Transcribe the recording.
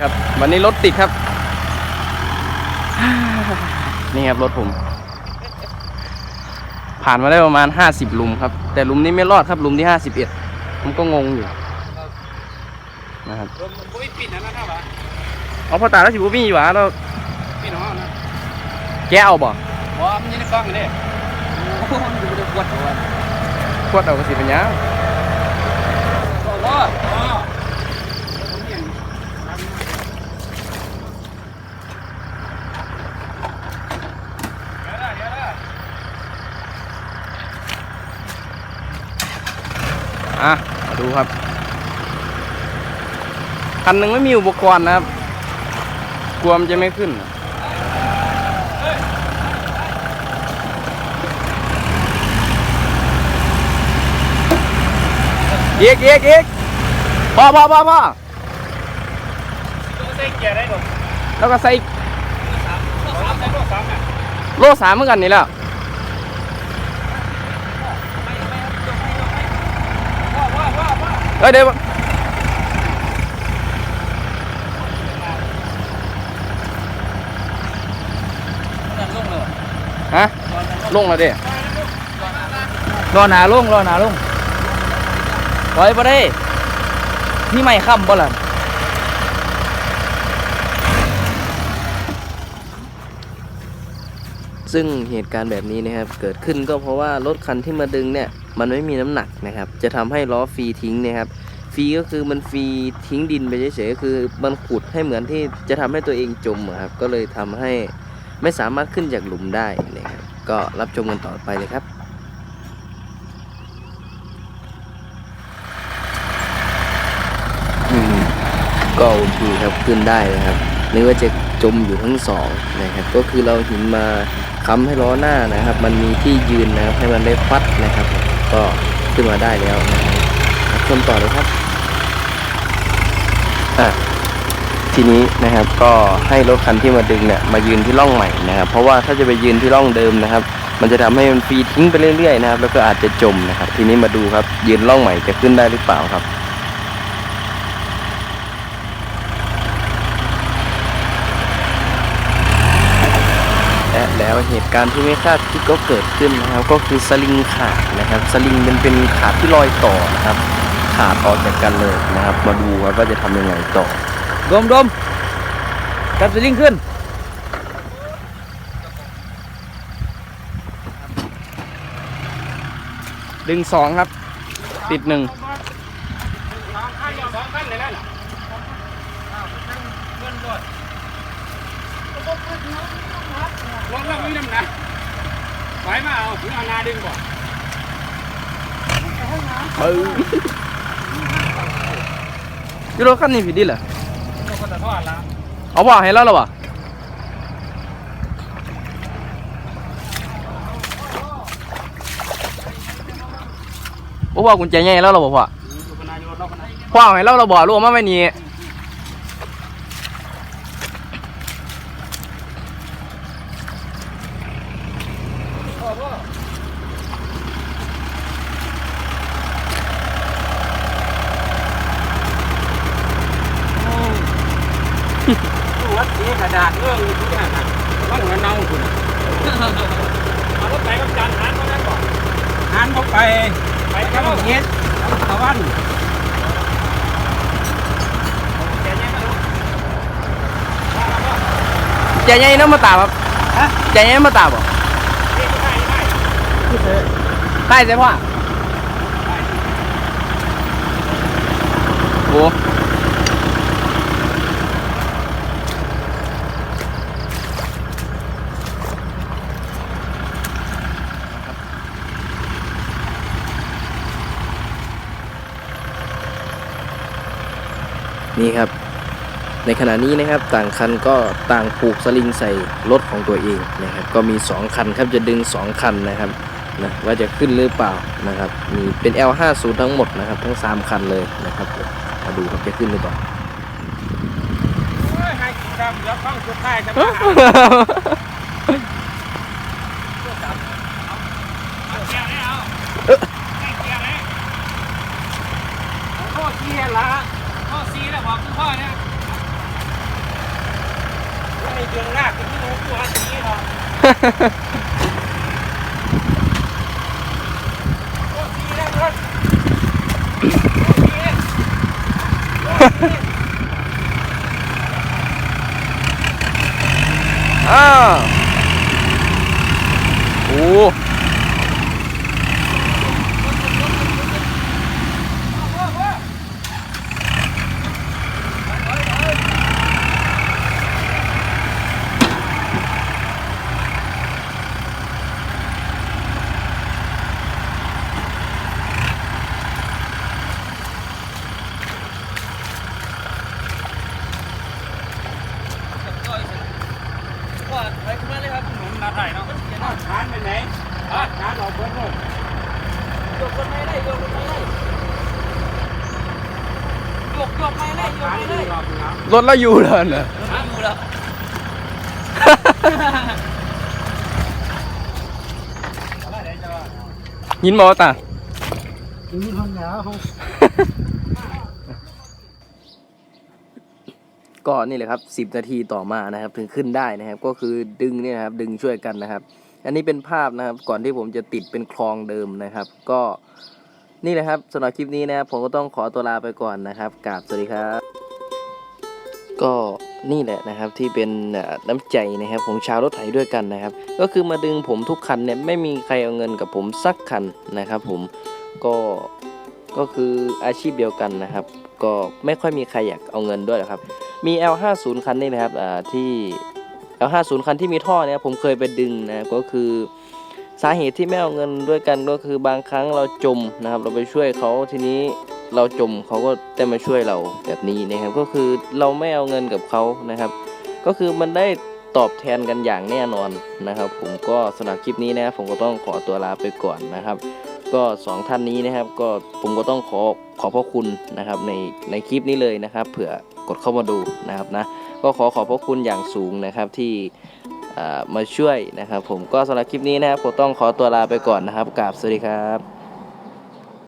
ครับวันนี้รถติดครับ นี่ครับรถผม ผ่านมาได้ประมาณ50หลุมครับ แต่หลุมนี้ไม่รอดครับหลุมที่51ผมก็งงอยู่นะครับรถมันก็ไม่ปิดนะนะครับวะเอาพอตาแล้วสิบุมีอยู่หวะเราพี่น้องนะแกเอาบ่อ๋อมันอยังในกล้องอยู่เด้โอ้โหมันอยู่ในขวดหัวขวดเอากระสีปัญญา โอ้โหอ๋อ อะมาดู ครับคันหนึ่งไม่มีอุปกรณ์นะครับ กลัวมันจะไม่ขึ้น อีกอีกอีกพอพอพอพอแล้วก็ใส่ โลสามเหมือนกันนี่แล้วาวว้าวว้าวว้าว เอ้ยเดี๋ยวนั่นลงฮะลงแล้วเด้รอหนาลงรอหนาลงถอยไปได้นี่ไม่ค้ำบ่ล่ะซึ่งเหตุการณ์แบบนี้นะครับ เกิดขึ้นก็เพราะว่ารถคันที่มาดึงเนี่ย มันไม่มีน้ำหนักนะครับ จะทำให้ล้อฟรีทิ้งนะครับฟรีก็คือมันฟรีทิ้งดินไปเฉยๆก็คือมันขุดให้เหมือนที่จะทำให้ตัวเองจมครับก็เลยทำให้ไม่สามารถขึ้นจากหลุมได้นะครับก็รับชมกันต่อไปเลยครับอืมก็โอเคครับขึ้นได้นะครับนึกว่าจะจมอยู่ทั้งสองนะครับก็คือเราหินมาค้ำให้ล้อหน้านะครับ มันมีที่ยืนนะครับให้มันได้ฟัดนะครับ ก็ขึ้นมาได้แล้วนะครับชมต่อเลยครับอะทีนี้นะครับก็ให้รถคันที่มาดึงเนี่ยมายืนที่ร่องใหม่นะครับเพราะว่าถ้าจะไปยืนที่ร่องเดิมนะครับ มันจะทำให้มันฟรีทิ้งไปเรื่อยๆนะครับ แล้วก็อาจจะจมนะครับ ทีนี้มาดูครับยืนร่องใหม่จะขึ้นได้หรือเปล่าครับ และแล้วเหตุการณ์ที่ไม่คาดคิดก็เกิดขึ้นนะครับ ก็คือสลิงขาดนะครับ สลิงมันเป็นขาดที่ลอยต่อนะครับ ขาดออกจากกันเลยนะครับ มาดูครับว่าจะทำยังไงต่อดมดมจับสลิงขึ้นดึงสองครับ ติดหนึ่งสองขั้นสองขั้นเลยนั่นเงิน รถรถเราไม่น้ำหนักไหวมาเอาถึงเอานาดึงบ่ปึ้งยูโรคันนี้ผิดดิเหรอเราก็จะทอดละเอาบ่าให้แล้วเหรอวะบ่พ่อกุญแจใหญ่แล้วเหรอบ่พ่ออยู่บนนายรถเราคนไหนพ่อเอาให้เราเราบ่รวมมาไม่นี่ วัดสีกระดาษเรื่องทุกอย่างนะว่าหัวเน่าคุณเอารถไปกับจานหานมาได้ก่อนหานเขาไปไปกับเฮ็ดตะวันแกเนี่ยมาดูแจใหญ่น้ำมาตาครับฮะแจใหญ่น้ำมาตาบ่นี่ก็ได้ได้ใต้ใช่พ่อโอ้ นี่ครับ ในขณะนี้นะครับต่างคันก็ต่างผูกสลิงใส่รถของตัวเองนะครับ ก็มี 2 คันครับจะดึง 2 คันนะครับนะว่าจะขึ้นหรือเปล่านะครับมีเป็น L50 ทั้งหมดนะครับทั้ง 3 คันเลยนะครับมาดูครับจะขึ้นหรือเปล่าโอ้ยให้ดำแล้วฟังสุดท้ายจะมาเอาเกียร์ไหนเอาให้เกียร์ไหนเอาข้อเกียร์ละ ข้อซีแล้วบอกคือข้อเนี่ยรื่องลากเป็นที่รู้ตัวสีเนาะโอ้สีแล้วรถโอ้สีโอ้สีอ้าวโอ้ว่าไปขึ้นมาเลยครับ หนุนมาได้เนาะอ้าวฐานไปไหนอ้าวฐานออกเพิ่มเล ยยกคนไม่ได้ยกคนไม่ได้ยกยกไม่ได้ยกไม่ได้รอบนึงแล้วรถเราอยู่เลยนะทางอยู่แล้วอะไรเดี๋ยวจะว่ายินมอตานี่ห้องแล้วก็นี่แหละครับ 10 นาทีต่อมานะครับ ถึงขึ้นได้นะครับ ก็คือดึงเนี่ยนะครับ ดึงช่วยกันนะครับ อันนี้เป็นภาพนะครับ ก่อนที่ผมจะติดเป็นคลองเดิมนะครับ ก็นี่แหละครับสำหรับคลิปนี้นะครับผมก็ต้องขอตัวลาไปก่อนนะครับกราบสวัสดีครับ ก็นี่แหละนะครับที่เป็นน้ำใจนะครับของชาวรถไถด้วยกันนะครับ ก็คือมาดึงผมทุกคันเนี่ยไม่มีใครเอาเงินกับผมสักคันนะครับ ผมก็ก็คืออาชีพเดียวกันนะครับ ก็ไม่ค่อยมีใครอยากเอาเงินด้วยหรอกครับ มี L50 คันนี้นะครับที่ L50 คันที่มีท่อเนี่ยผมเคยไปดึงนะครับก็คือสาเหตุที่ไม่เอาเงินด้วยกันก็คือบางครั้งเราจมนะครับ เราไปช่วยเขาทีนี้เราจมเขาก็ได้มาช่วยเราแบบนี้นะครับ ก็คือเราไม่เอาเงินกับเขานะครับ ก็คือมันได้ตอบแทนกันอย่างแน่นอนนะครับ ผมก็สำหรับคลิปนี้นะผมก็ต้องขอตัวลาไปก่อนนะครับ ก็สองท่านนี้นะครับ ก็ผมก็ต้องขอขอบพระคุณนะครับในในคลิปนี้เลยนะครับ เผื่อกดเข้ามาดูนะครับนะ ก็ขอขอบพระคุณอย่างสูงนะครับที่มาช่วยนะครับ ผมก็สำหรับคลิปนี้นะครับผมต้องขอตัวลาไปก่อนนะครับกราบสวัสดีครับ